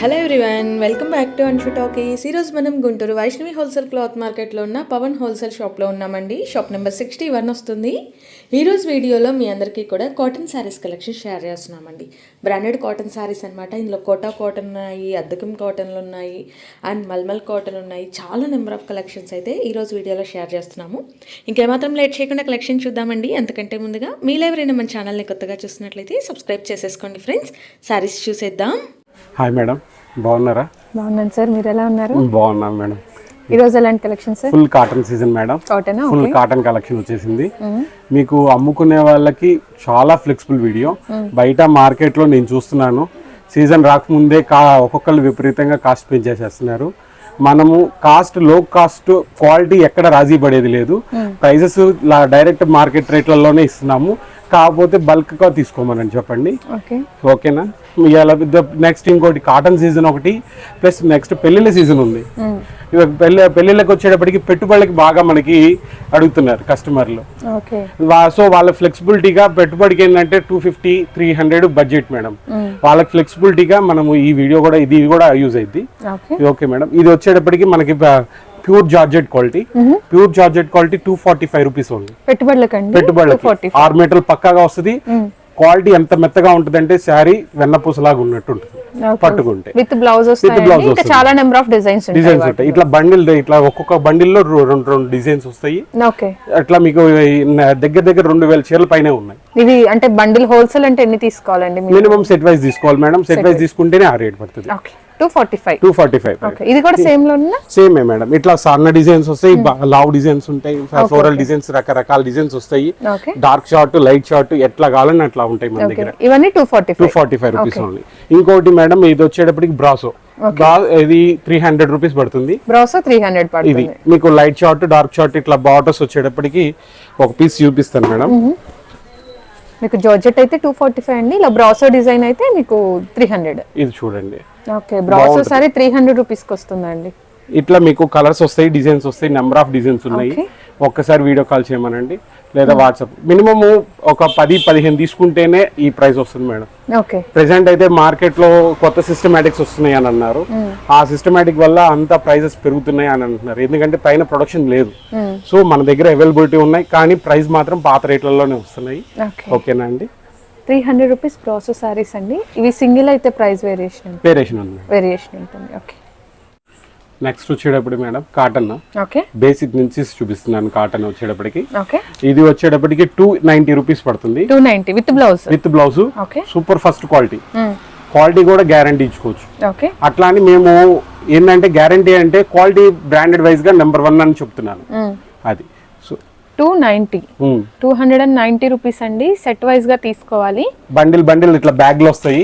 Hello everyone welcome back to Anshu talkies ఈరోజు మనం Guntur Vaishnavi wholesale cloth మార్కెట్లో ఉన్న పవన్ హోల్సేల్ షాప్లో ఉన్నామండి. షాప్ నెంబర్ సిక్స్టీ వన్ వస్తుంది. ఈరోజు వీడియోలో మీ అందరికీ కూడా కాటన్ శారీస్ కలెక్షన్ షేర్ చేస్తున్నామండి. బ్రాండెడ్ కాటన్ శారీస్ అనమాట ఇందులో కోటా కాటన్ ఉన్నాయి అద్దకం కాటన్లు ఉన్నాయి అండ్ మల్మల్ కాటన్ ఉన్నాయి. చాలా నెంబర్ ఆఫ్ కలెక్షన్స్ అయితే ఈరోజు వీడియోలో షేర్ చేస్తున్నాము. ఇంకేమాత్రం లేట్ చేయకుండా కలెక్షన్ చూద్దామండి. అంతకంటే ముందుగా మీలో ఎవరైనా మన ఛానల్ని కొత్తగా చూసినట్లయితే సబ్స్క్రైబ్ చేసేసుకోండి ఫ్రెండ్స్ శారీస్ చూసేద్దాం. హాయ్ మేడం బాగున్నారా? బాగున్నాను సార్. మీరు ఎలా ఉన్నారు? బాగున్నాం మేడం ఈ రోజు ఎలాంటి collection sir? Full cotton season madam cotton full cotton collection వచ్చేసింది. మీకు అమ్ముకునే వాళ్ళకి చాలా ఫ్లెక్సిబుల్ వీడియో బయట మార్కెట్లో నేను చూస్తున్నాను. సీజన్ రాకముందే కా ఒక్కొక్కరు విపరీతంగా కాస్ట్ పెంచేసేస్తున్నారు. మనము కాస్ట్లో కాస్ట్ క్వాలిటీ ఎక్కడ రాజీ పడేది లేదు ప్రైజెస్ డైరెక్ట్ మార్కెట్ రేట్లలోనే ఇస్తున్నాము. కాకపోతే బల్క్గా తీసుకోమని చెప్పండి. ఓకే. ఓకేనా? ఇవాళ నెక్స్ట్ ఇంకోటి కాటన్ సీజన్ ఒకటి ప్లస్ నెక్స్ట్ పెళ్ళిళ్ళ సీజన్ ఉంది. పెళ్ళి పెళ్ళిళ్ళకి వచ్చేటప్పటికి పెట్టుబడులకి బాగా మనకి అడుగుతున్నారు కస్టమర్లు. సో వాళ్ళ ఫ్లెక్సిబిలిటీగా పెట్టుబడికి ఏంటంటే two fifty three hundred budget madam. వాళ్ళకి ఫ్లెక్సిబిలిటీగా మనము ఈ వీడియో కూడా ఇది కూడా యూజ్ అయింది ఓకే. మేడం. ఇది వచ్చేటప్పటికి మనకి pure georgette quality. Pure georgette quality two forty five rupees ఉంది. పెట్టుబడులకండి. పెట్టుబడులకి. ఆరు మీటర్లు పక్కాగా వస్తుంది. క్వాలిటీ ఎంత మెత్తగా ఉంటుందంటే శారీ వెన్నపూసలాగా ఉన్నట్టు ఉంటుంది పట్టుకుంటే. విత్ బ్లౌజ్ blouse ఇంకా చాలా నెంబర్ ఆఫ్ డిజైన్స్ డిజైన్స్ ఉంటాయి. ఇట్లా బండిల్ ఇట్లా ఒక్కొక్క బండిల్లో రెండు రెండు డిజైన్స్ వస్తాయి. ఓకే. అట్లా మీకు దగ్గర దగ్గర రెండు వేల చీరల పైనే ఉన్నాయి. ఇది అంటే బండిల్ హోల్సేల్ అంటే ఎన్ని తీసుకోవాలండి మినిమం సెట్ వైజ్ తీసుకోవాలి మేడం. Set wise. తీసుకుంటేనే ఆ రేట్ పడుతుంది. Okay. Two forty five two forty five okay ఇది కూడా సేమ్లో ఉందా? సేమే మేడం ఇట్లా సన్న డిజైన్స్ వస్తాయి లావ్ డిజైన్స్ ఉంటాయి ఫ్లోరల్ డిజైన్స్ రకరకాల డిజైన్స్ వస్తాయి. డార్క్ షార్ట్ లైట్ షార్ట్ ఎట్లా కావాలని అట్లా ఉంటాయి మన దగ్గర. ఇవన్నీ two forty two forty five rupees only ఇంకోటి మేడం ఇది వచ్చేటప్పటికి బ్రాసో బ్రా ఇది త్రీ హండ్రెడ్ రూపీస్ పడుతుంది. బ్రౌస్ త్రీ హండ్రెడ్ ఇది మీకు లైట్ షార్ట్ డార్క్ షార్ట్ ఇట్లా బాటర్స్ వచ్చేటప్పటికి ఒక పీస్ చూపిస్తాను మేడం మీకు జార్జెట్ అయితే టూ ఫార్టీ ఫైవ్ అండి. ఇలా బ్రాసో డిజైన్ అయితే మీకు త్రీ హండ్రెడ్ ఇది చూడండి. Okay brasso sari three hundred రూపీస్కి వస్తుందండి. ఇట్లా మీకు కలర్స్ వస్తాయి డిజైన్స్ వస్తాయి నెంబర్ ఆఫ్ డిజైన్స్ ఉన్నాయి. ఒక్కసారి వీడియో కాల్ చేయమనండి. లేదా వాట్సాప్. మినిమమ్ ఒక పది పదిహేను తీసుకుంటేనే ఈ ప్రైస్ వస్తుంది మేడం. ఓకే. ప్రెసెంట్ అయితే మార్కెట్లో కొత్త సిస్టమేటిక్స్ వస్తున్నాయి అని అన్నారు. ఆ సిస్టమేటిక్ వల్ల అంత ప్రైజెస్ పెరుగుతున్నాయి అని అంటున్నారు. ఎందుకంటే పైన ప్రొడక్షన్ లేదు. సో మన దగ్గర అవైలబిలిటీ ఉన్నాయి కానీ ప్రైస్ మాత్రం పాత రేట్లలోనే వస్తున్నాయి. ఓకే. ఓకేనా అండి? Three hundred rupees brasso saris అండి. ఇవి సింగిల్ అయితే ప్రైస్ వేరియేషన్ వేరియేషన్ వేరియేషన్ ఉంటుంది. ఓకే. నెక్స్ట్ వచ్చేటప్పుడు మేడం కాటన్ ఓకే బేసిక్ నుంచి చూపిస్తున్నాను కాటన్ వచ్చేటప్పటికి. ఓకే ఇది వచ్చేటప్పటికి టూ నైన్టీ రూపీస్ పడుతుంది. With blouse with blouse okay super first quality quality కూడా గ్యారంటీ ఇచ్చుకోవచ్చు. ఓకే అట్లా అని మేము ఏంటంటే గ్యారంటీ అంటే క్వాలిటీ బ్రాండెడ్ వైజ్గా నెంబర్ వన్ అని చెప్తున్నాను. అది. So two ninety two hundred and ninety rupees అండి. సెట్ వైజ్గా తీసుకోవాలి. బండిల్ బండిల్ ఇట్లా బ్యాగ్లో వస్తాయి.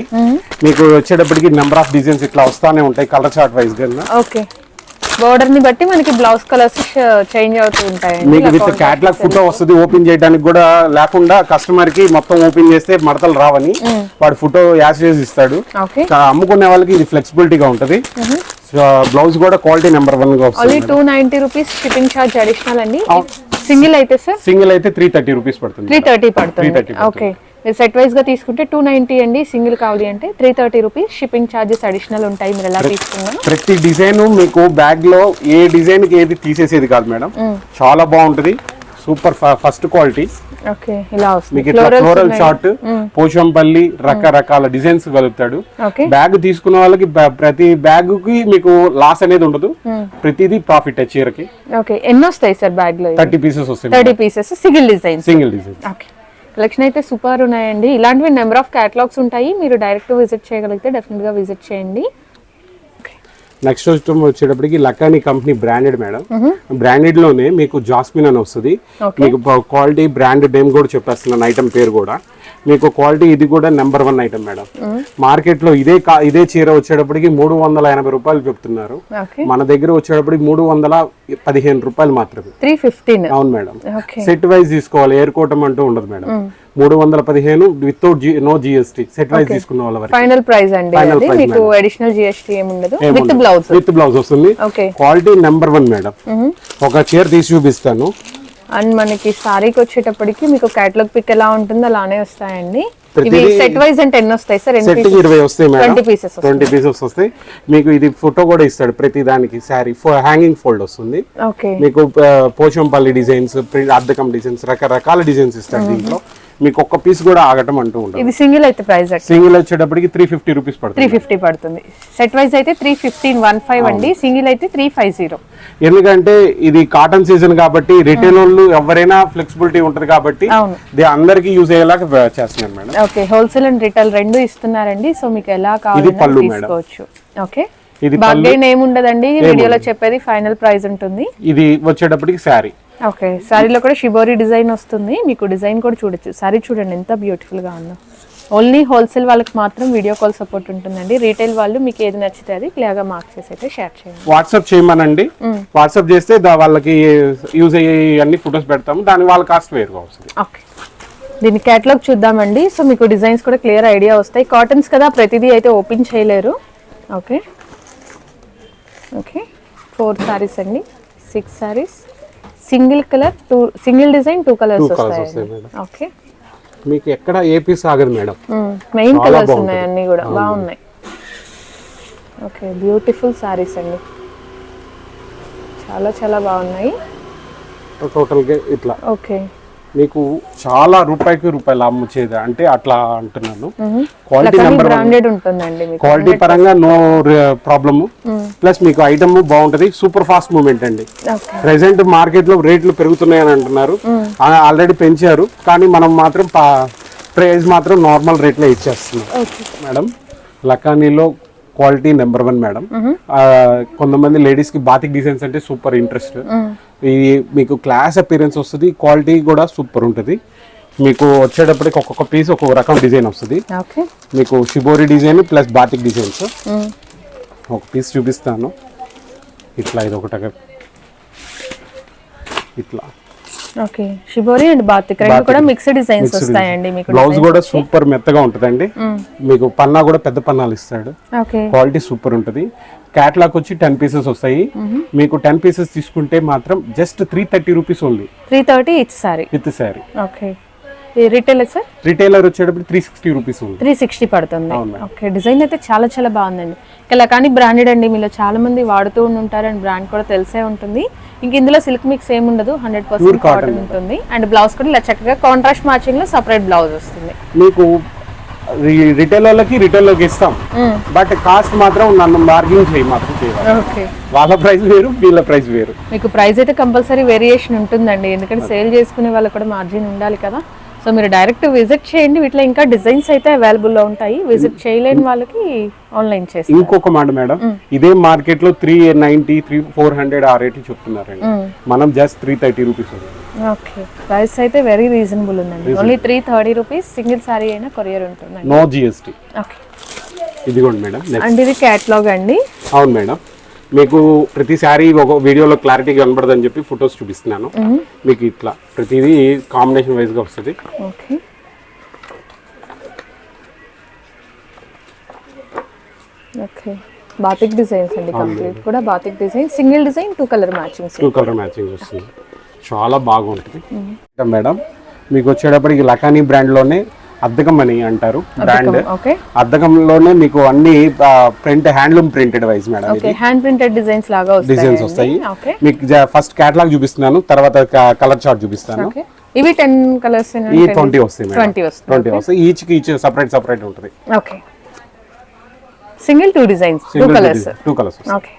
మీకు వచ్చేటప్పటికి నెంబర్ ఆఫ్ డిజైన్స్ ఇట్లా వస్తానే ఉంటాయి కలర్ చార్ట్ వైజ్గా ఓకే బోర్డర్ని బట్టి మనకి బ్లౌజ్ కలర్స్ చేంజ్ అవుతూ ఉంటాయండి. మీకు విత్ క్యాట్లాగ్ ఫోటో వస్తుంది ఓపెన్ చేయడానికి కూడా లేకుండా కస్టమర్కి మొత్తం ఓపెన్ చేస్తే మడతలు రావని వాడు ఫోటో యాస్ ఇస్తాడు. అమ్ముకునే వాళ్ళకి ఇది ఫ్లెక్సిబిలిటీగా ఉంటది. బ్లౌజ్ కూడా క్వాలిటీ నెంబర్ వన్గా వస్తుంది two ninety rupees shipping charge additional అండి. సింగిల్ అయితే సార్ సింగిల్ అయితే త్రీ థర్టీ రూపీస్ పడుతుంది. త్రీ థర్టీ పడుతుంది. 330 ఓకే మీరు సెట్ వైజ్గా తీసుకుంటే టూ నైంటీ అండి సింగిల్ కావాలి అంటే three thirty rupees shipping charges additional ఉంటాయి మీరు ఎలా తీసుకున్నా ప్రతి డిజైన్ మీకు బ్యాగ్లో ఏ డిజైన్కి ఏది తీసేసేది కాదు మేడం. చాలా బాగుంటది. సూపర్ ఫస్ట్ క్వాలిటీ మీకు ఇట్లా ఫ్లోరల్ షార్ట్ పోచంపల్లి రకరకాల డిజైన్స్ కలుపుతాడు. బ్యాగ్ తీసుకున్న వాళ్ళకి ప్రతి బ్యాగ్కి మీకు లాస్ అనేది ఉండదు. ప్రతిదీ ప్రాఫిట్ చీరకి. ఓకే ఎన్ని వస్తాయి సార్ బ్యాగ్లో థర్టీ పీసెస్ వస్తాయి thirty pieces single design single design okay. Collection అయితే సూపర్ ఉన్నాయండి. ఇలాంటివి నెంబర్ ఆఫ్ క్యాటలాగ్స్ ఉంటాయి. మీరు డైరెక్ట్ విజిట్ చేయగలిగితే డెఫినెట్గా విజిట్ చేయండి. నెక్స్ట్ వచ్చేటప్పుడు వచ్చేటప్పటికి లకానీ కంపెనీ బ్రాండెడ్ మేడం. బ్రాండెడ్లోనే మీకు జాస్మిన్ అని వస్తుంది. మీకు క్వాలిటీ బ్రాండ్ నేమ్ కూడా చెప్పేస్తున్నాను ఐటమ్ పేరు కూడా. మీకు క్వాలిటీ ఇది కూడా నెంబర్ వన్ ఐటమ్ మేడం. మార్కెట్లో ఇదే ఇదే చీర వచ్చేటప్పటికి మూడు వందల ఎనభై రూపాయలు చెప్తున్నారు. మన దగ్గర వచ్చేటప్పటికి మూడు వందల పదిహేను రూపాయలు మాత్రమే. Three fifteen. అవును మేడం. సెట్ వైజ్ తీసుకోవాలి కోటం అంటూ ఉండదు మేడం. మూడు వందల పదిహేను without no GST. Set wise తీసుకున్న వాళ్ళ ఫైనల్ ప్రైస్ అండి మీకు additional GST with. Blouse with blouse వస్తుంది. క్వాలిటీ నెంబర్ వన్ మేడం ఒక చీర తీసి చూపిస్తాను. అండ్ మనకి సారీకి వచ్చేటప్పటికి మీకు క్యాటలాగ్ పిక్ ఎలా ఉంటుందో అలానే వస్తాయండి. ఇవి ప్రతిదీ- సెట్ వైజ్ అంటే ఎన్ని వస్తాయి సార్? సెట్? ఇరవై వస్తాయి మేడం. 20 pieces వస్తాయి. ట్వంటీ పీసెస్ వస్తాయి. మీకు ఇది ఫోటో కూడా ఇస్తాడు ప్రతి దానికి శారీ హ్యాంగింగ్ ఫోల్డ్ వస్తుంది. ఓకే మీకు పోచంపల్లి డిజైన్స్ ప్రింట్ అద్దకం డిజైన్స్ రకరకాల డిజైన్స్ ఇస్తాడు దీంట్లో. మీకు ఒక్క పీస్ కూడా ఆగటం అంటూ ఉంటుంది ఇది సింగిల్ అయితే ప్రైస్ సింగిల్ వచ్చేటప్పటికి త్రీ ఫిఫ్టీ రూపీస్ త్రీ పడుతుంది ఫిఫ్టీ పడుతుంది. సెట్ వైజ్ అయితే త్రీ ఫిఫ్టీన్ వన్ ఫైవ్ అండి. సింగిల్ అయితే త్రీ ఫైవ్ జీరో ఎందుకంటే ఇది కాటన్ సీజన్ కాబట్టి రిటైల్ వాళ్ళు ఎవరైనా ఫ్లెక్సిబిలిటీ ఉంటది కాబట్టి అందరికి యూజ్ అయ్యేలాగా చేస్తున్నారు madam. Okay wholesale and retail రెండు ఇస్తున్నారండి. సో మీకు ఎలా మేడం. తీసుకోవచ్చు. ఓకే ఇది ఏముండదండి వీడియోలో చెప్పేది ఫైనల్ ప్రైస్ ఉంటుంది. ఇది వచ్చేటప్పటికి శారీ. ఓకే శారీలో కూడా షిబోరి డిజైన్ వస్తుంది. మీకు డిజైన్ కూడా చూడొచ్చు. శారీ చూడండి ఎంత బ్యూటిఫుల్గా ఉందో. ఓన్లీ హోల్సేల్ వాళ్ళకి మాత్రం వీడియో కాల్ సపోర్ట్ ఉంటుందండి. రీటైల్ వాళ్ళు మీకు ఏది నచ్చితే అది క్లియర్గా మార్క్ చేసి అయితే షేర్ చేయండి. వాట్సాప్ చేయమనండి. వాట్సాప్ చేస్తే దా- వాళ్ళకి యూజ్ అయ్యే అన్ని ఫొటోస్ పెడతాము. దాని వాళ్ళ కాస్ట్ వేరుగా వస్తుంది ఓకే దీని క్యాటలాగ్ చూద్దామండి. సో మీకు డిజైన్స్ కూడా క్లియర్ ఐడియా వస్తాయి. కాటన్స్ కదా ప్రతిదీ అయితే ఓపెన్ చేయలేరు. ఓకే ఓకే ఫోర్ సారీస్ అండి. Six saris single colour two single design two colours వస్తాయి. ఓకే. మీకు ఎక్కడ ఏ పీస్ ఆగదు మేడం. Main colours. ఉన్నాయి అన్ని కూడా. బాగున్నాయి. ఓకే బ్యూటిఫుల్ సారీస్ అండి. చాలా చాలా బాగున్నాయి. టోటల్గా ఇట్లా. ఓకే. మీకు చాలా రూపాయికి రూపాయలు అమ్ముచేది అంటే అట్లా అంటున్నాను. క్వాలిటీ నెంబర్ క్వాలిటీ పరంగా నో ప్రాబ్లమ్ ప్లస్ మీకు ఐటమ్ బాగుంటది. సూపర్ ఫాస్ట్ మూమెంట్ అండి. ప్రెసెంట్ మార్కెట్లో రేట్లు పెరుగుతున్నాయని అంటున్నారు. ఆల్రెడీ పెంచారు. కానీ మనం మాత్రం ప్రైస్ మాత్రం నార్మల్ రేట్లో ఇచ్చేస్తున్నాం. మేడం లకానీలో క్వాలిటీ నెంబర్ వన్ మేడం. కొంతమంది లేడీస్కి బాతిక్ డిజైన్స్ అంటే సూపర్ ఇంట్రెస్ట్ ఇది మీకు క్లాస్ అపీరెన్స్ వస్తుంది క్వాలిటీ కూడా సూపర్ ఉంటుంది. మీకు వచ్చేటప్పటికి ఒక్కొక్క పీస్ ఒక్కొక్క రకం డిజైన్ వస్తుంది. ఓకే మీకు shibori design plus batik designs ఒక పీస్ చూపిస్తాను. ఇట్లా ఇది ఒకటి ఇట్లా. ఓకే. షిబోరి అండ్ బాతిక్ రెండు కూడా మిక్స్డ్ డిజైన్స్ వస్తాయండి మీకు బ్లౌజ్ కూడా సూపర్ మెత్తగా ఉంటుందండి. మీకు పన్నా కూడా పెద్ద పన్నాలు ఇస్తాడు. ఓకే. క్వాలిటీ సూపర్ ఉంటుంది. క్యాట్లాగ్ వచ్చి టెన్ పీసెస్ వస్తాయి. మీకు టెన్ పీసెస్ తీసుకుంటే మాత్రం just three thirty rupees only three thirty each sari with sari okay. ఇది రిటైల్ సార్ రిటైలర్ వచ్చేటప్పుడు త్రీ సిక్స్టీ రూపీస్ ఉంది. త్రీ సిక్స్టీ పడుతుంది. ఓకే డిజైన్ అయితే చాలా చాలా బాగుందండి. ఇలా కానీ బ్రాండెడ్ అండి మీలో చాలా మంది వాడుతూ ఉంటారు అండ్ బ్రాండ్ కూడా తెలిసే ఉంటుంది. ఇంక ఇందులో సిల్క్ మిక్స్ ఏమి ఉండదు హండ్రెడ్ పర్సెంట్ కాటన్ ఉంటుంది. అండ్ బ్లౌజ్ కూడా ఇలా చక్కగా కాంట్రాస్ట్ మ్యాచింగ్లో సపరేట్ బ్లౌజ్ వస్తుంది. మీకు రిటైల్ వాళ్ళకి రిటైల్లోకి ఇస్తాం బట్ కాస్ట్ మాత్రం నన్ను బార్గింగ్ చేయి మాత్రం చేయాలి ఓకే వాళ్ళ ప్రైస్ వేరు వీళ్ళ ప్రైస్ వేరు. మీకు ప్రైస్ అయితే కంపల్సరీ వేరియేషన్ ఉంటుందండి. ఎందుకంటే సేల్ చేసుకునే వాళ్ళకి కూడా మార్జిన్ ఉండాలి కదా. సో మీరు డైరెక్ట్ విజిట్ చేయండి. వీటిలో ఇంకా డిజైన్స్ అయితే అవైలబుల్లో ఉంటాయి. విజిట్ చేయలేని వాళ్ళకి ఆన్లైన్ చేస్తారు. ఇంకొక మాట మేడం ఇదే మార్కెట్లో three ninety three four hundred ఆ రేట్ చెప్తున్నారండి. మనం just three thirty rupees okay. Price అయితే వెరీ రీజనబుల్ ఉందండి. Only three thirty rupees single sari అయినా కొరియర్ ఉంటుందండి. నో జిఎస్టీ ఓకే ఇదిగోండి మేడం అండ్ ఇది క్యాట్లాగ్ అండి. అవును మేడం. మీకు ప్రతి శారీ ఒక వీడియోలో క్లారిటీ కనబడదని చెప్పి ఫొటోస్ చూపిస్తున్నాను. మీకు ఇట్లా ప్రతిదీ కాంబినేషన్ వైజ్గా వస్తుంది. బాతిక్ డిజైన్స్ అండి కంప్లీట్ కూడా batik design single design two colour matchings two colour matching వస్తుంది. చాలా బాగుంటుంది. మేడం మీకు వచ్చేటప్పటికి లకానీ బ్రాండ్లోనే అద్దకం అని అంటారు బ్రాండ్ అద్దకంలోనే మీకు అన్ని print handloom printed wise madam okay hand printed designs లాగా డిజైన్స్ వస్తాయి. మీకు ఫస్ట్ కేటలాగ్ చూపిస్తున్నాను తర్వాత కలర్ చార్ట్ చూపిస్తాను. ఓకే. ఇవి టెన్ కలర్స్ ఈ ట్వంటీ వస్తాయి ట్వంటీ వస్తాయి ఈచ్కి ఈచ్ సపరేట్ సపరేట్ ఉంటుంది. Okay. Single two designs two colours two colours okay.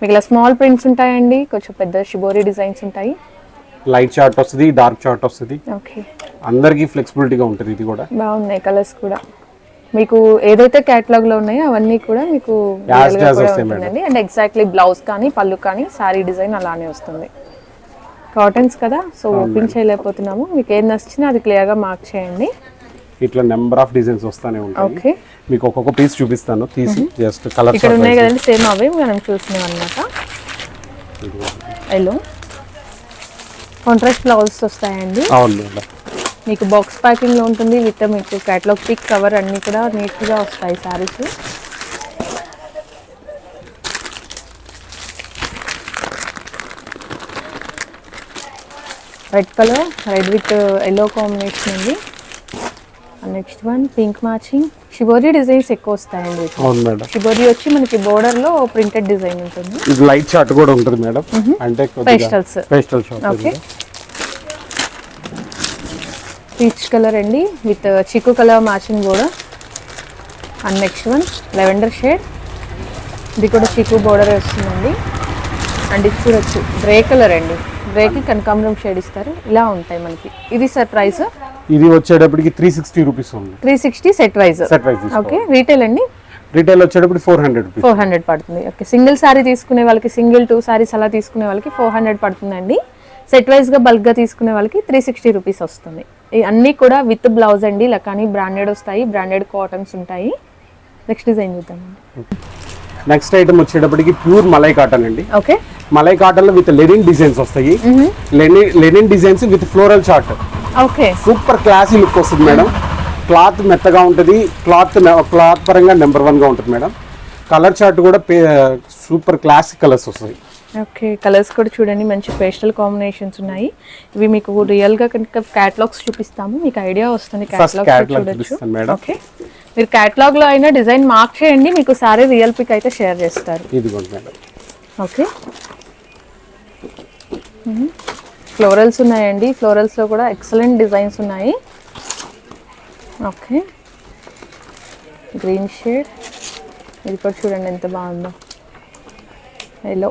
మీకు ఇలా స్మాల్ ప్రింట్స్ ఉంటాయండి కొంచెం పెద్ద షిబోరి డిజైన్స్ ఉంటాయి. లైట్ చార్ట్ వస్తుంది డార్క్ చార్ట్ వస్తుంది. ఓకే. అందరికి ఫ్లెక్సిబిలిటీగా ఉంటుంది ఇది కూడా. బాగున్నాయి కలర్స్ కూడా. మీకు ఏదైతే కేటలాగ్లో ఉన్నాయో అవన్నీ కూడా మీకు ఉంటుందండి. అండ్ ఎగ్జాక్ట్లీ బ్లౌజ్ కానీ పళ్ళు కానీ సారీ డిజైన్ అలానే వస్తుంది. కాటన్స్ కదా సో ఓపెన్ చేయలేకపోతున్నాము. మీకు ఏది నచ్చినా అది క్లియర్గా మార్క్ చేయండి. ఇట్లా నెంబర్ ఆఫ్ డిజైన్స్ వస్తానే ఉంటాయి. ఓకే మీకు ఒక్కొక్క పీస్ చూపిస్తాను తీసి జస్ట్ కలర్ ఇక్కడ ఉన్నాయి కదండి సేమ్ అవే మనం చూసినాం అనమాట ఎల్లో కాంట్రాస్ట్ బ్లౌజ్ వస్తాయండి. అవును మీకు బాక్స్ ప్యాకింగ్లో ఉంటుంది విత్ మీకు క్యాటలాగ్ పిక్ కవర్ అన్ని కూడా నీట్గా వస్తాయి saris red colour red with yellow combination ఉంది. Next one pink matching shibori designs ఎక్కువ వస్తాయండి. అవును మేడం. షిబోరి వచ్చి మనకి border లో ప్రింటెడ్ డిజైన్ ఉంటుంది. ఇది లైట్ షార్ట్ కూడా ఉంటుంది మేడం. అంటే Pastels. Pastel short okay peach colour అండి విత్ చిక్కు కలర్ మ్యాచింగ్ కూడా. And next one lavender shade. ఇది కూడా చిక్కు బోర్డర్ వస్తుందండి. అండ్ ఇది చూడొచ్చు గ్రే కలర్ అండి. గ్రేకి కనకాంబరం షేడ్ ఇస్తారు. ఇలా ఉంటాయి మనకి. ఇది సార్ ప్రైస్ ఇది వచ్చేటప్పటికి త్రీ సిక్స్టీ రూపీస్ ఉంది. Three sixty set wise set wise okay retail అండి? రీటైల్ వచ్చేటప్పుడు ఫోర్ హండ్రెడ్ ఫోర్ హండ్రెడ్ పడుతుంది. ఓకే సింగిల్ సారీ తీసుకునే వాళ్ళకి సింగిల్ టూ సారీస్ అలా తీసుకునే వాళ్ళకి ఫోర్ హండ్రెడ్ పడుతుందండి. సెట్ వైజ్గా బల్క్గా తీసుకునే వాళ్ళకి త్రీ సిక్స్టీ రూపీస్ వస్తుంది. అన్నీ కూడా విత్ బ్లౌజ్ అండి ఇలా కానీ బ్రాండెడ్ వస్తాయి బ్రాండెడ్ కాటన్స్ ఉంటాయి. నెక్స్ట్ డిజైన్ చూద్దామండి. నెక్స్ట్ ఐటమ్ వచ్చేటప్పటికి ప్యూర్ మలై కాటన్ అండి. ఓకే. మలై కాటన్లో విత్ లెనిన్ డిజైన్స్ వస్తాయి. Linen designs with floral chart okay. Super classy look వస్తుంది మేడం. క్లాత్ మెత్తగా ఉంటుంది. క్లాత్ క్లాత్ పరంగా నెంబర్ వన్గా ఉంటుంది మేడం. కలర్ చార్ట్ కూడా సూపర్ క్లాసిక్ కలర్స్ వస్తాయి. ఓకే కలర్స్ కూడా చూడండి మంచి పేస్టల్ కాంబినేషన్స్ ఉన్నాయి. ఇవి మీకు రియల్గా కనుక క్యాటలాగ్స్ చూపిస్తాము. మీకు ఐడియా వస్తుంది catalog చూడొచ్చు. ఓకే మీరు catalog లో అయినా డిజైన్ మార్క్ చేయండి మీకు సారీ రియల్ పిక్ అయితే షేర్ చేస్తారు. ఓకే ఫ్లోరల్స్ ఉన్నాయండి. ఫ్లోరల్స్లో కూడా ఎక్సలెంట్ డిజైన్స్ ఉన్నాయి. ఓకే గ్రీన్ షేడ్ ఇది కూడా చూడండి ఎంత బాగుందో. ఎల్లో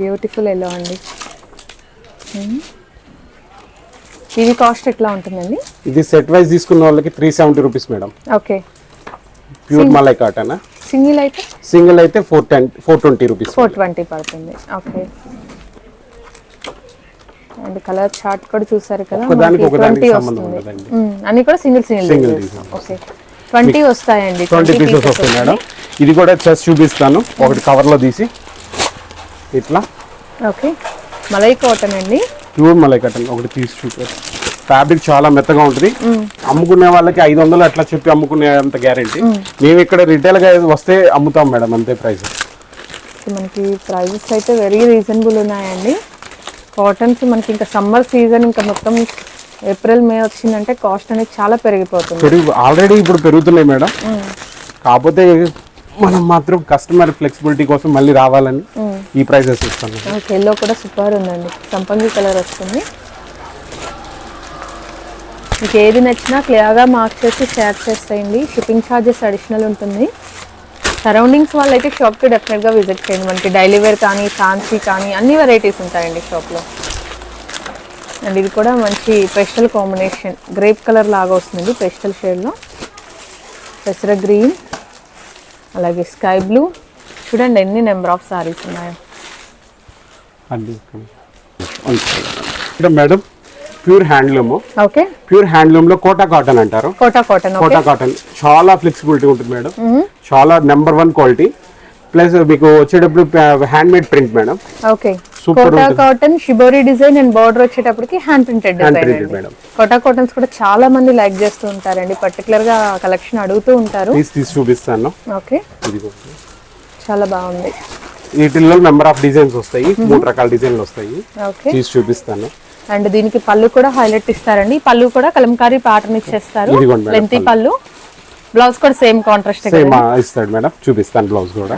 బ్యూటిఫుల్ ఎల్లో అండి. మ్మ్. ఇది కాస్ట్ ఎట్లా ఉంటుందండి? ఇది సెట్ వైజ్ తీసుకున్న వాళ్ళకి three seventy rupees madam okay pure malai cotton single అయితే? సింగిల్ అయితే four ten four twenty rupees four twenty పడుతుంది. ఓకే అండ్ కలర్ చార్ట్ కూడా చూసారు కదా ఒకదానికి మనకి ఒకదానికి 20 సంబంధం వస్తుంది. మ్మ్. అన్ని కూడా సింగిల్ సింగిల్. ఓకే ట్వంటీ వస్తాయండి ట్వంటీ పీసెస్ వస్తాయి మేడం ఇది కూడా చెస్ చూపిస్తాను. ఒకటి కవర్లో తీసి. ఇట్లా. ఓకే. మలై కాటన్ అండి. Pure malai cotton. ఒకటి తీసి చూపి ఫ్యాబ్రిక్ చాలా మెత్తగా ఉంటుంది. అమ్ముకునే వాళ్ళకి ఐదు వందలు అట్లా చెప్పి అమ్ముకునే అంత గ్యారంటీ మేము ఇక్కడ రిటైల్గా వస్తే అమ్ముతాం మేడం అంతే ప్రైస్ మనకి ప్రైజెస్ అయితే వెరీ రీజనబుల్ ఉన్నాయండి. కాటన్స్ మనకి ఇంకా సమ్మర్ సీజన్ ఇంకా మొత్తం ఏప్రిల్ మే వచ్చిందంటే కాస్ట్ అనేది చాలా పెరిగిపోతుంది. పెరుగు ఆల్రెడీ ఇప్పుడు పెరుగుతున్నాయి మేడం. కాకపోతే మనం మాత్రం కస్టమర్ ఫ్లెక్సిబిలిటీ కోసం మళ్ళీ రావాలని ఈ ప్రైసెస్ ఇస్తాను ఓకే ఎల్లో కూడా సూపర్ ఉందండి. సంపంగి కలర్ వస్తుంది. మీకు ఏది నచ్చినా క్లియర్గా మార్క్ చేసి షేర్ చేస్తాయండి షిప్పింగ్ ఛార్జెస్ అడిషనల్ ఉంటుంది. సరౌండింగ్స్ వాళ్ళైతే షాప్కి డెఫినెట్గా విజిట్ చేయండి. మనకి డైలీ వేర్ కానీ ఫ్యాన్సీ కానీ అన్ని వెరైటీస్ ఉంటాయండి షాప్లో అండ్ ఇది కూడా మంచి పెస్టల్ కాంబినేషన్ గ్రేప్ కలర్ లాగా వస్తుంది పెస్టల్ షేడ్లో పెసర గ్రీన్ అలాగే స్కై బ్లూ. చూడండి ఎన్ని నెంబర్ ఆఫ్ సారీస్ ఉన్నాయో. Madam pure handloom. Okay. Pure హ్యాండ్లూమ్లో Kota cotton అంటారు. Kota cotton Kota cotton. చాలా ఫ్లెక్సిబిలిటీ ఉంటుంది మేడం. చాలా నెంబర్ వన్ క్వాలిటీ ప్లస్ మీకు వచ్చేటప్పుడు hand made print madam. Okay. Kota. Cotton shibori design and border వచ్చేటప్పటికి hand printed design Kota cottons కూడా చాలా మంది లైక్ చేస్తూ ఉంటారండి. పర్టికులర్గా కలెక్షన్ అడుగుతూ ఉంటారు. చూపిస్తాను. ఓకే చాలా బాగుంది. వీటిల్లో నెంబర్ ఆఫ్ డిజైన్స్ వస్తాయి. మూడు రకాల డిజైన్లు వస్తాయి. ఓకే తీసి చూపిస్తాను. అండ్ దీనికి పళ్ళు కూడా హైలైట్ ఇస్తారండి. పళ్ళు కూడా కలంకారీ ప్యాటర్న్ ఇచ్చేస్తారు. లెంతీ పళ్ళు. బ్లౌజ్ కూడా సేమ్ కాంట్రాస్ట్ ఇస్తాడు మేడం చూపిస్తాను బ్లౌజ్ కూడా.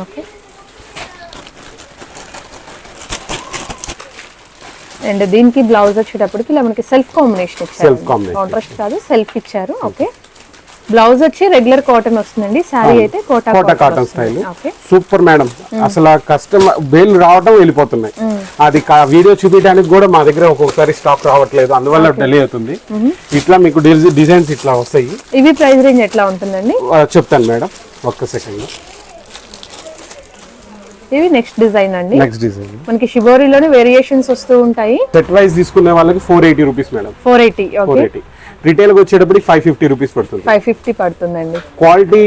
అండ్ దీనికి బ్లౌజ్ వచ్చేటప్పటికి ఇలా మనకి సెల్ఫ్ కాంబినేషన్ ఇచ్చారు. కాంట్రాస్ట్ కాదు సెల్ఫ్ ఇచ్చారు. ఓకే బ్లౌజ్ వచ్చి రెగ్యులర్ కాటన్ వస్తుందండి. శారీ అయితే Kota Kota cotton. Style okay super madam అసలు కస్టమర్ బేల్ రావడం వెళ్ళిపోతున్నాయి. అది వీడియో చూపించడానికి కూడా మా దగ్గర ఒక్కొక్కసారి స్టాక్ రావట్లేదు. అందువల్ల డిలే అవుతుంది. ఇట్లా మీకు డిజైన్స్ ఇట్లా వస్తాయి. ఇవి ప్రైస్ రేంజ్ ఎట్లా ఉంటుందండి? చెప్తాను మేడం ఒక్క సెకండ్ ఇవి నెక్స్ట్ డిజైన్ అండి. నెక్స్ట్ డిజైన్ మనకి షిబోరిలోనే వేరియేషన్స్ వస్తూ ఉంటాయి. సెట్ వైజ్ తీసుకునే వాళ్ళకి four eighty rupees madam four eighty four okay eighty retail వచ్చేటప్పటికి ఫైవ్ ఫిఫ్టీ రూపీస్ పడుతుంది. ఫైవ్ ఫిఫ్టీ పడుతుందండి. క్వాలిటీ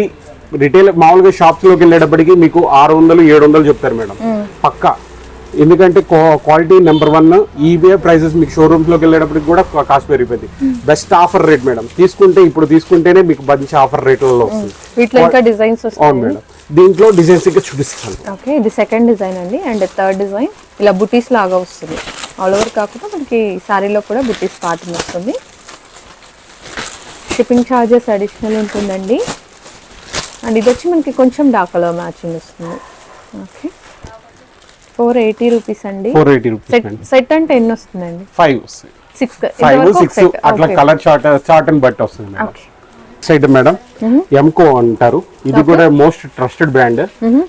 రిటైల్ మామూలుగా షాప్స్లోకి వెళ్ళేటప్పటికి మీకు ఆరు వందలు ఏడు వందలు చెప్తారు మేడం పక్కా. ఎందుకంటే క్వాలిటీ నెంబర్ వన్ ఈబే ప్రైసెస్ మీకు షోరూమ్స్లోకి వెళ్ళేటప్పటికి కూడా కాస్ట్ పెరిగిపోయింది. బెస్ట్ ఆఫర్ రేట్ మేడం తీసుకుంటే ఇప్పుడు తీసుకుంటేనే మీకు మంచి ఆఫర్ రేట్లలో వస్తుంది. అవును మేడం దీంట్లో డిజైన్స్ ఇంకా చూపిస్తాను. ఓకే ఇది సెకండ్ డిజైన్ అండి. అండ్ థర్డ్ డిజైన్ ఇలా బుటీస్ లాగా వస్తుంది. ఆల్ ఓవర్ కాకుండా మనకి శారీలో కూడా బుట్టీస్ పాటర్న్ వస్తుంది. షిప్పింగ్ ఛార్జెస్ అడిషనల్ ఉంటుందండి. అండ్ ఇది వచ్చి మనకి కొంచెం డార్క్ కలర్ మ్యాచింగ్ వస్తుంది. ఓకే ఫోర్ ఎయిటీ రూపీస్ అండి. ఫోర్ ఎయిటీ రూపీస్ సెట్ అంటే ఎన్ని వస్తుందండి. ఫైవ్ సిక్స్ ఫైవ్ సిక్స్ అట్లా కలర్ చార్ట్ చార్ట్ బట్టి వస్తుంది ఓకే సైడ్ మేడం ఎంకో అంటారు. ఇది కూడా most trusted brand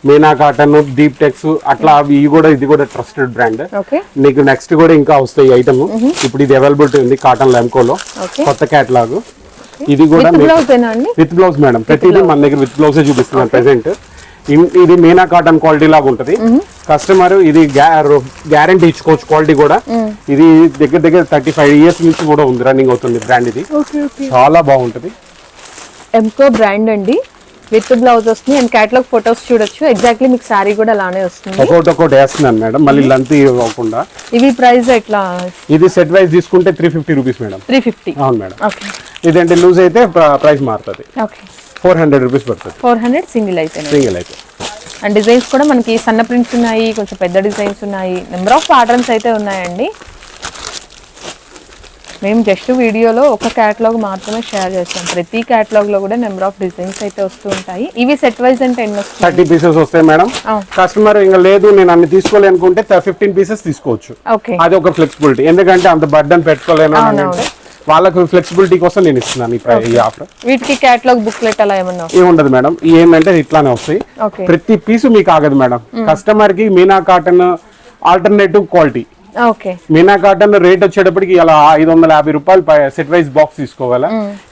Meena cotton Deep Tex అట్లా అవి ఇవి కూడా ఇది కూడా ట్రస్టెడ్ బ్రాండ్ నీకు నెక్స్ట్ కూడా ఇంకా వస్తాయి ఐటమ్ ఇప్పుడు ఇది అవైలబిలిటీ ఉంది కాటన్ Okay. కొత్త కేటలాగ్ ఇది కూడా విత్ బ్లౌజ్ మేడం. ప్రతిదీ మన దగ్గర విత్ బ్లౌజ్ చూపిస్తున్నాను ప్రెసెంట్ ఇది మీనా కాటన్ క్వాలిటీ లాగా ఉంటది. కస్టమర్ ఇది గ్యారంటీ ఇచ్చుకోవచ్చు క్వాలిటీ కూడా. ఇది దగ్గర దగ్గర థర్టీ ఫైవ్ ఇయర్స్ నుంచి కూడా ఉంది రన్నింగ్ అవుతుంది బ్రాండ్ ఇది. చాలా బాగుంటది. ఎంకో బ్రాండ్ అండి. విత్ బ్లౌజ్ వస్తుంది. అండ్ క్యాటలాగ్ ఫొటోస్ చూడొచ్చు. ఎగ్జాక్ట్లీ మీకు శారీ కూడా అలానే వస్తుంది. ఒక్కొక్కటి ఒక్కొక్కటి వేస్తున్నాను మేడం. మళ్ళీ లంత్ అవ్వకుండా ఇవి ప్రైస్ ఎట్లా? ఇది సెట్ వైజ్ తీసుకుంటే three fifty rupees madam. Three fifty అవును మేడం. ఓకే ఇదంటే? లూజ్ అయితే ప్రైస్ మారుతుంది. ఓకే ఫోర్ హండ్రెడ్ రూపీస్ పడుతుంది. ఫోర్ హండ్రెడ్ సింగిల్ అయితే సింగిల్ అయితే. అండ్ డిజైన్స్ కూడా మనకి సన్న ప్రింట్స్ ఉన్నాయి కొంచెం పెద్ద డిజైన్స్ ఉన్నాయి. నెంబర్ ఆఫ్ ప్యాటర్న్స్ అయితే ఉన్నాయండి. మేము జస్ట్ వీడియోలో ఒక క్యాటలాగ్ మాత్రమే షేర్ చేస్తాం. ప్రతి catalog లో కూడా నెంబర్ ఆఫ్ డిజైన్స్ అయితే వస్తూ ఉంటాయి. ఇవి సెట్ వైజ్ అంటే ఎన్ని వస్తుంది థర్టీ పీసెస్ వస్తాయి మేడం. కస్టమర్ ఇంకా లేదు నేను అన్ని తీసుకోవాలి అనుకుంటే ఫిఫ్టీన్ పీసెస్ తీసుకోవచ్చు. ఓకే అది ఒక ఫ్లెక్సిబిలిటీ ఎందుకంటే అంత బర్డన్ పెట్టుకోలేను అంటే వాళ్ళకు ఫ్లెక్సిబిలిటీ కోసం నేను ఇస్తున్నాను ఈ ఆఫర్ వీటికి క్యాటలాగ్ బుక్లెట్ అలా ఏమన్నా ఏముండదు మేడం. ఏంటంటే ఇట్లానే వస్తాయి. ప్రతి పీసు మీకు ఆగదు మేడం. కస్టమర్కి Meena cotton alternative quality Meena cotton rate వచ్చేటప్పటికి ఇలా ఐదు వందల యాభై రూపాయలు సెట్ వైజ్ బాక్స్ తీసుకోవాలా?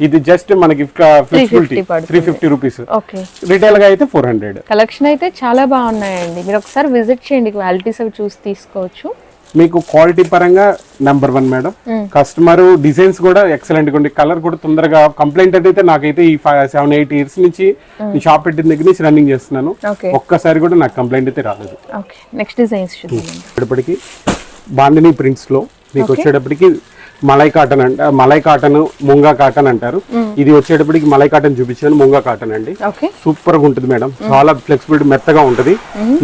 ఇది జస్ట్ మనకి flexibility. Three fifty rupees okay. రిటైల్గా అయితే ఫోర్ హండ్రెడ్ కలెక్షన్ అయితే చాలా బాగున్నాయండి. మీరు ఒకసారి విజిట్ చేయండి. క్వాలిటీస్ అవి చూసి తీసుకోవచ్చు. మీకు క్వాలిటీ పరంగా number one madam. Customer designs కూడా ఎక్సలెంట్ ఉంది కలర్ కూడా తొందరగా కంప్లైంట్ అయితే నాకైతే ఈ సెవెన్ ఎయిట్ ఇయర్స్ నుంచి షాప్ పెట్టిన దగ్గర నుంచి రన్నింగ్ చేస్తున్నాను. ఒక్కసారి కూడా నాకు కంప్లైంట్ అయితే రాలేదు. నెక్స్ట్ డిజైన్స్ చూద్దాం వచ్చేటప్పటికి బాందిని ప్రింట్స్లో మీకు వచ్చేటప్పటికి మలై కాటన్ అంట మలై కాటన్ ముంగా కాటన్ అంటారు. ఇది వచ్చేటప్పటికి మలై కాటన్ చూపించాను ముంగా కాటన్ అండి. సూపర్గా ఉంటుంది మేడం. చాలా ఫ్లెక్సిబిలిటీ మెత్తగా ఉంటది.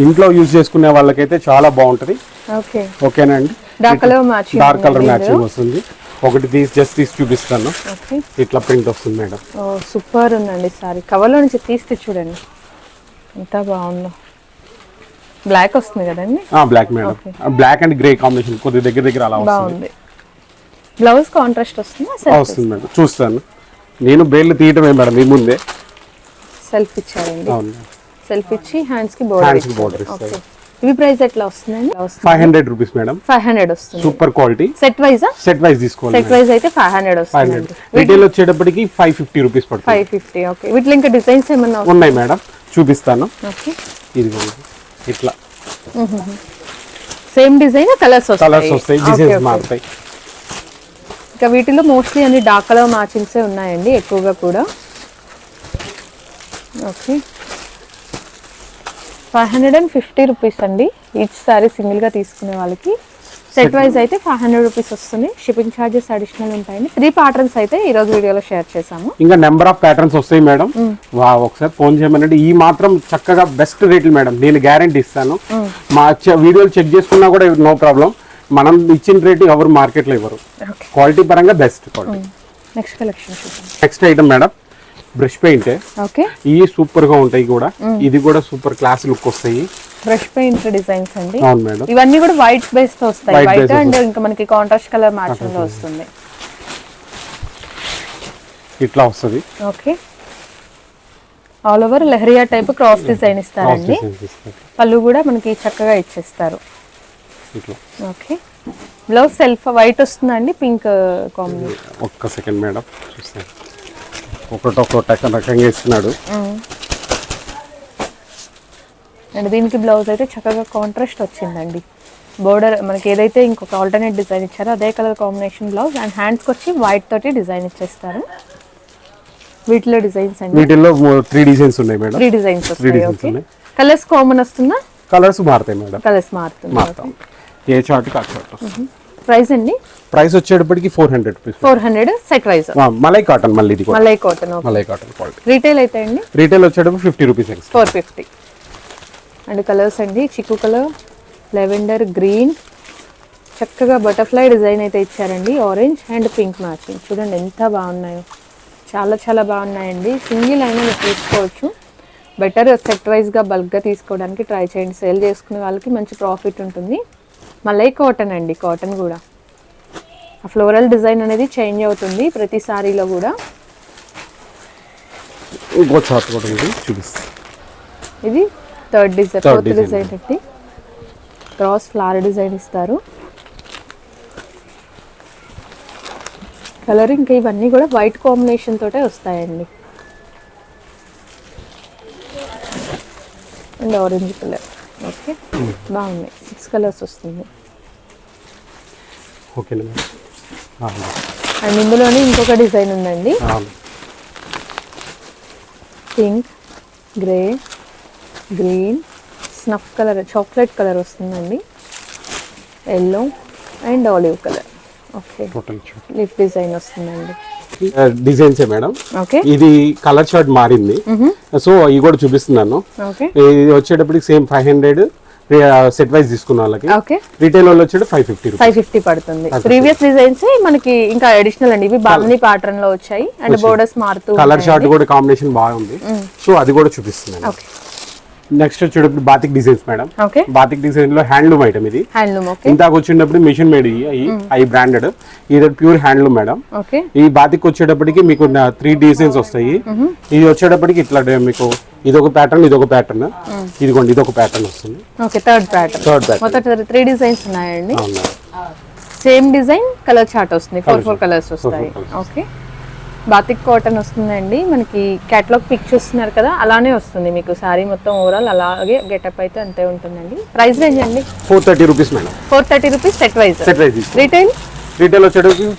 ఇంట్లో యూజ్ చేసుకునే వాళ్ళకైతే చాలా బాగుంటది. ఓకే. ఓకేనా అండి? డార్క్ కలర్ మ్యాచింగ్ వస్తుంది. ఒకటి తీసి జస్ట్ తీసి చూపిస్తాను. ఇట్లా ప్రింట్ వస్తుంది మేడం. సూపర్ ఉందండి సారీ. కవర్లో నుంచి తీస్తే చూడండి. ఎంత బాగుందో. బ్లాక్ వస్తుంది కదండి? Black madam. Black and grey combination కొద్ది దగ్గర దగ్గర అలా వస్తుంది. బ్లౌజ్ కాంట్రాస్ట్ వస్తుందా? వస్తుంది మేడం. చూస్తాను. నేను బేర్లు తీయటమే మేడం మీ ముందే. సెల్ఫ్ ఇచ్చారండి. అవును సెల్ఫ్ ఇచ్చి హ్యాండ్స్కి బోర్డర్ border ఓకే ఇవి ప్రైస్ ఎట్లా వస్తుందండి? Five hundred rupees madam. Five hundred వస్తుంది. సూపర్ క్వాలిటీ సెట్ వైజా సెట్ వైజ్ తీసుకోవాలి సెట్ వైజ్ అయితే ఫైవ్ హండ్రెడ్ వస్తుంది రిటైల్ వచ్చేటప్పటికి ఫైవ్ ఫిఫ్టీ రూపీస్ పడుతుంది. ఫైవ్ ఫిఫ్టీ ఓకే వీటిలో ఇంకా డిజైన్స్ ఏమన్నా ఉన్నాయి మేడం. చూపిస్తాను. ఓకే ఇది ఇట్లా. సేమ్ డిజైన్ కలర్స్ కలర్స్ వస్తాయి డిజైన్స్ మారుతాయి. ఇంకా వీటిలో మోస్ట్లీ అన్ని డార్క్ కలర్ మ్యాచింగ్సే ఉన్నాయండి ఎక్కువగా కూడా. Okay five hundred and fifty rupees అండి. ఈచ్ సారీ సింగిల్గా తీసుకునే వాళ్ళకి. సెట్ వైజ్ అయితే ఫైవ్ హండ్రెడ్ రూపీస్ వస్తుంది. షిప్పింగ్ ఛార్జెస్ అడిషనల్ ఉంటాయండి త్రీ ప్యాటర్న్స్ అయితే ఈ రోజు వీడియోలో షేర్ చేసాము ఇంకా నెంబర్ ఆఫ్ ప్యాటర్న్స్ వస్తాయి మేడం. వా ఒకసారి ఫోన్ చేయమనండి. ఈ మాత్రం చక్కగా బెస్ట్ రేట్లు మేడం. నేను గ్యారంటీ ఇస్తాను. మా చె- వీడియోలు చెక్ చేసుకున్నా కూడా నో ప్రాబ్లం మనం ఇచ్చిన రేట్ ఎవరు మార్కెట్లో ఇవ్వరు. క్వాలిటీ పరంగా best quality next collection next item madam brush paint okay ఇవి సూపర్గా ఉంటాయి కూడా. ఇది కూడా సూపర్ క్లాస్ లుక్ వస్తాయి. బ్రష్ పెయింట్ డిజైన్స్ అండి. అవును మేడం. ఇవన్నీ కూడా వైట్ బేస్తో వస్తాయి. వైట్ అండ్ ఇంకా మనకి కాంట్రాస్ట్ కలర్ మ్యాచింగ్లో వస్తుంది. ఇట్లా వస్తుంది. Okay all over lehariya type cross design ఇస్తారండి. పళ్ళు కూడా మనకి చక్కగా ఇచ్చేస్తారు. ఓకే బ్లౌజ్ సెల్ఫ్ వైట్ వస్తుందండి పింక్ కాంబినేషన్ ఒక్క సెకండ్ మేడం చూస్తాను. ఒకటి ఒకటి రకంగా ఇస్తున్నాడు అండ్ దీనికి బ్లౌజ్ అయితే చక్కగా కాంట్రాస్ట్ వచ్చిందండి. బోర్డర్ మనకి ఏదైతే ఇంకొక ఆల్టర్నేట్ డిజైన్ ఇచ్చారో అదే కలర్ కాంబినేషన్ బ్లౌజ్ అండ్ హ్యాండ్స్కి వచ్చి వైట్ తోటి డిజైన్ ఇచ్చేస్తారు. వీటిలో డిజైన్స్ అండి. వీటిల్లో త్రీ డిజైన్స్ ఉన్నాయి మేడం. త్రీ డిజైన్స్ వస్తాయి. కలర్స్ కామన్ వస్తుందా? కలర్స్ మారుతాయి మేడం. కలర్స్ మారుతుంది? మారుతాం. ఏ చార్ట్ ఆ చార్ట్ ప్రైస్ అండి? ప్రైస్ వచ్చేటప్పటికి four hundred rupees four hundred set wise malai cotton మళ్ళీ ఇది malai cotton malai cotton quality retail అయితే అండి? రీటైల్ వచ్చేటప్పుడు fifty rupees four fifty and colours అండి. చిక్కు కలర్ లెవెండర్ గ్రీన్. చక్కగా బటర్ఫ్లై డిజైన్ అయితే ఇచ్చారండి. Orange and pink matching. చూడండి ఎంత బాగున్నాయో. చాలా చాలా బాగున్నాయండి. సింగిల్ అయినా మీరు తీసుకోవచ్చు. బెటర్ సెట్ వైజ్గా బల్క్గా తీసుకోవడానికి ట్రై చేయండి. సేల్ చేసుకునే వాళ్ళకి మంచి ప్రాఫిట్ ఉంటుంది. మళ్ళీ కాటన్ అండి. కాటన్ కూడా. ఆ ఫ్లోరల్ డిజైన్ అనేది చేంజ్ అవుతుంది ప్రతి సారీలో కూడా. ఇది థర్డ్ డిజైన్ ఫోర్త్. డిజైన్ అండి క్రాస్ ఫ్లవర్ డిజైన్ ఇస్తారు. కలర్ ఇంకా ఇవన్నీ కూడా వైట్ కాంబినేషన్ తోటే వస్తాయండి. అండ్ ఆరెంజ్ కలర్ ఓకే బాగున్నాయి. సిక్స్ కలర్స్ వస్తుంది. అండ్ ఇందులోనే ఇంకొక డిజైన్ ఉందండి. Pink grey green snuff colour chocolate colour వస్తుందండి. Yellow and olive colour. Okay. Leaf design వస్తుందండి. డిజైన్సే మేడం. ఓకే. ఇది కలర్ చార్ట్ మారింది. సో ఇవి కూడా చూపిస్తున్నాను. ఓకే. ఇది వచ్చేటప్పటికి same five hundred set wise తీసుకున్న వాళ్ళకి. ఓకే. రీటైల్ వాళ్ళు వచ్చేటి ఫైవ్ ఫిఫ్టీ ఫైవ్ ఫిఫ్టీ పడుతుంది. ప్రీవియస్ డిజైన్స్ మనకి ఇంకా అడిషనల్ అండి. ఇవి బాగుని ప్యాటర్న్లో వచ్చాయి. అండ్ బోర్డర్స్ మారుతూ కలర్ చార్ట్ కూడా కాంబినేషన్ బాగుంది. సో అది కూడా చూపిస్తున్నాను. ఓకే. నెక్స్ట్ వచ్చేటప్పుడు బాతిక్ డిజైన్స్ మేడం బాతిక్ డిజైన్లో హ్యాండ్లూమ్ ఐటమ్ ఇది. ఇందాక వచ్చినప్పుడు మిషన్ మేడ్ అవి బ్రాండెడ్ ఇది ప్యూర్ హ్యాండ్లూమ్ మేడం ఈ బాతిక్ వచ్చేటప్పటికి మీకు త్రీ డిజైన్స్ వస్తాయి. ఇది వచ్చేటప్పటికి ఇట్లా మీకు ఇది ఒక ప్యాటర్న్ ఇది ఒక ప్యాటర్న్ ఇదిగోండి ఇది ఒక ప్యాటర్న్ వస్తుంది. Okay third pattern third pattern మొత్తం త్రీ డిజైన్స్ ఉన్నాయండి. సేమ్ డిజైన్ కలర్ చార్ట్ వస్తుంది. ఫోర్ ఫోర్ కలర్స్ వస్తాయి. ఓకే బాతిక్ కాటన్ వస్తుందండి. మనకి క్యాటలాగ్ పిక్ చూస్తున్నారు కదా అలానే వస్తుంది మీకు. సారీ మొత్తం ఓవరాల్ అలాగే గెటప్ అయితే అంతే ఉంటుందండి. ప్రైస్ రేంజ్ అండి? Four thirty rupees madam four thirty rupees set wise set wise retail retail వచ్చేటప్పటికి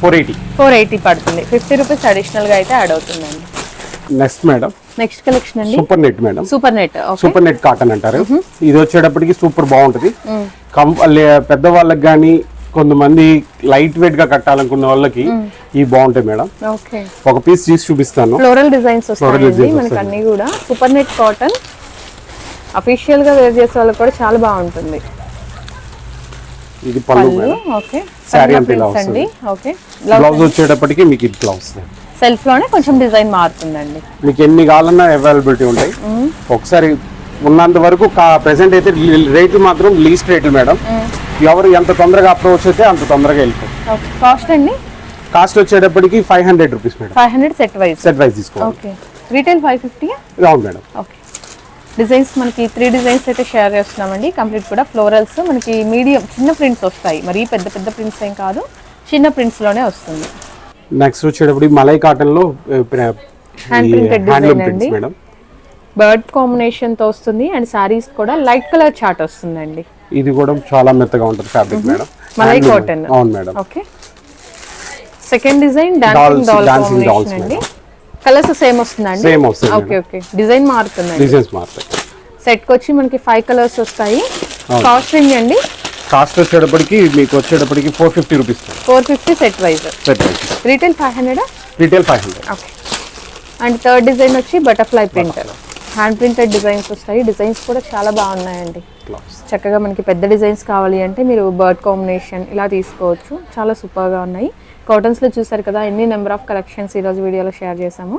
ఫోర్ ఎయిటీ ఫోర్ ఎయిటీ పడుతుంది. ఫిఫ్టీ రూపీస్ అడిషనల్గా అయితే యాడ్ అవుతుందండి. నెక్స్ట్ మేడం నెక్స్ట్ కలెక్షన్ అండి? Super net madam super net super net cotton అంటారు. ఇది వచ్చేటప్పటికి super బాగుంటది. పెద్దవాళ్ళకి కానీ కొంతమంది లైట్ వెయిట్గా కట్టాలనుకున్న వాళ్ళకి ఈ బాగుంటాయి మేడం. ఓకే. ఒక పీస్ తీసి చూపిస్తాను. ఫ్లోరల్ డిజైన్స్ మనకి. అన్ని కూడా. సూపర్ నెట్ కాటన్ అఫీషియల్గా వేర్ చేసే వాళ్ళకి కూడా చాలా బాగుంటుంది. ఇది పళ్ళు ఓకే. Saree అంతా ఇలా అండి. ఓకే. బ్లౌజ్ వచ్చేటప్పటికి మీకు ఇది బ్లౌజ్ సెల్ఫ్లోనే కొంచెం డిజైన్ మారుతుందండి. మీకు ఎన్ని కావాలన్నా అవైలబిలిటీ ఉంటాయి. ఒకసారి ఉన్నంత వరకు ప్రెసెంట్ అయితే రేట్లు మాత్రం లీస్ట్ రేట్లు మేడం. ఎవరు ఎంత తొందరగా అప్రోచ్ అయితే అంత తొందరగా వెళ్ళిపోయి ఓకే. కాస్ట్ అండి? కాస్ట్ వచ్చేటప్పటికి five hundred rupees madam. Five hundred set wise set wise తీసుకోవాలి. రీటైల్ ఫైవ్ ఫిఫ్టీ అవును మేడం. ఓకే. డిజైన్స్ మనకి త్రీ డిజైన్స్ అయితే షేర్ చేస్తున్నామండి. కంప్లీట్ కూడా ఫ్లోరల్స్ మనకి మీడియం చిన్న ప్రింట్స్ వస్తాయి. మరి పెద్ద పెద్ద ప్రింట్స్ ఏం కాదు. చిన్న prints లోనే వస్తుంది. నెక్స్ట్ వచ్చేటప్పుడు మలై కాటన్లో Hand printed design హ్యాండ్లూమ్ అండి. మేడం. బర్డ్ కాంబినేషన్తో వస్తుంది అండ్ సారీస్ కూడా లైట్ కలర్ చార్ట్ వస్తుందండి. ఇది కూడా చాలా మెత్తగా ఉంటుంది ఫ్యాబ్రిక్ మేడం. మలై. కాటన్ అవును madam. Okay second design dancing doll combination అండి. కలర్స్ సేమ్ వస్తుందండి? Same వస్తుంది ఓకే ఓకే డిజైన్ మారుతుందండి. డిజైన్స్ మారుతాయి. సెట్కి వచ్చి మనకి ఫైవ్ కలర్స్ వస్తాయి. కాస్ట్ రేంజ్ అండి? కాస్ట్ వచ్చేటప్పటికి మీకు వచ్చేటప్పటికి four fifty rupees four fifty set wise set wise retail five hundred retail five hundred okay and third design వచ్చి butterfly print hand printed designs వస్తాయి. డిజైన్స్ కూడా చాలా బాగున్నాయండి. చక్కగా మనకి పెద్ద డిజైన్స్ కావాలి అంటే మీరు బర్డ్ కాంబినేషన్ ఇలా తీసుకోవచ్చు. చాలా సూపర్గా ఉన్నాయి. కాటన్స్లో చూసారు కదా ఎన్ని నెంబర్ ఆఫ్ కలెక్షన్స్ ఈరోజు వీడియోలో షేర్ చేసాము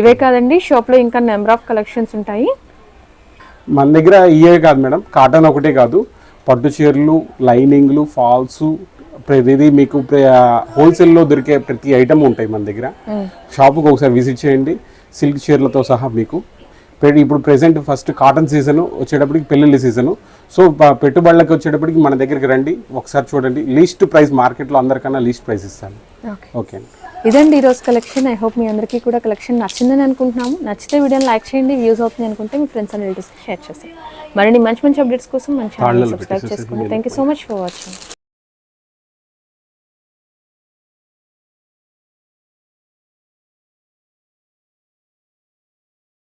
ఇవే కాదండి షాప్లో ఇంకా నెంబర్ ఆఫ్ కలెక్షన్స్ ఉంటాయి. మన దగ్గర ఇవే కాదు మేడం కాటన్ ఒకటే కాదు. పట్టు చీరలు లైనింగ్లు ఫాల్స్ ప్రతిదీ మీకు హోల్సేల్లో దొరికే ప్రతి ఐటమ్ ఉంటాయి మన దగ్గర. షాపుకి ఒకసారి విజిట్ చేయండి. సిల్క్ చీరలతో సహా మీకు. ఇప్పుడు ప్రెసెంట్ ఫస్ట్ కాటన్ సీజన్ వచ్చేటప్పటికి పెళ్ళిళ్ళ సీజను సో పెట్టుబడులకు వచ్చేటప్పటికి మన దగ్గరికి రండి. ఒకసారి చూడండి. లీస్ట్ ప్రైస్ మార్కెట్లో అందరికన్నా లీస్ట్ ప్రైస్ ఇస్తాను. ఓకే. ఇదండి ఈరోజు కలెక్షన్ ఐ హోప్ మీ అందరికీ కూడా కలెక్షన్ నచ్చిందని అనుకుంటున్నాము. నచ్చితే వీడియోని లైక్ చేయండి. వ్యూస్ అవుతుంది అనుకుంటే మీ ఫ్రెండ్స్ అండ్ రిలేటివ్స్కి షేర్ చేసేయండి. మరిన్ని మంచి మంచి అప్డేట్స్ కోసం తాళ్ళలో సబ్స్క్రైబ్ చేసుకోండి thank you so much for watching